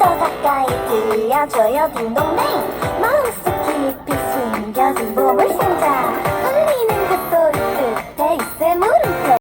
좀더 가까이 들려줘요 딩동댕. 마음속 깊이 숨겨진 몸을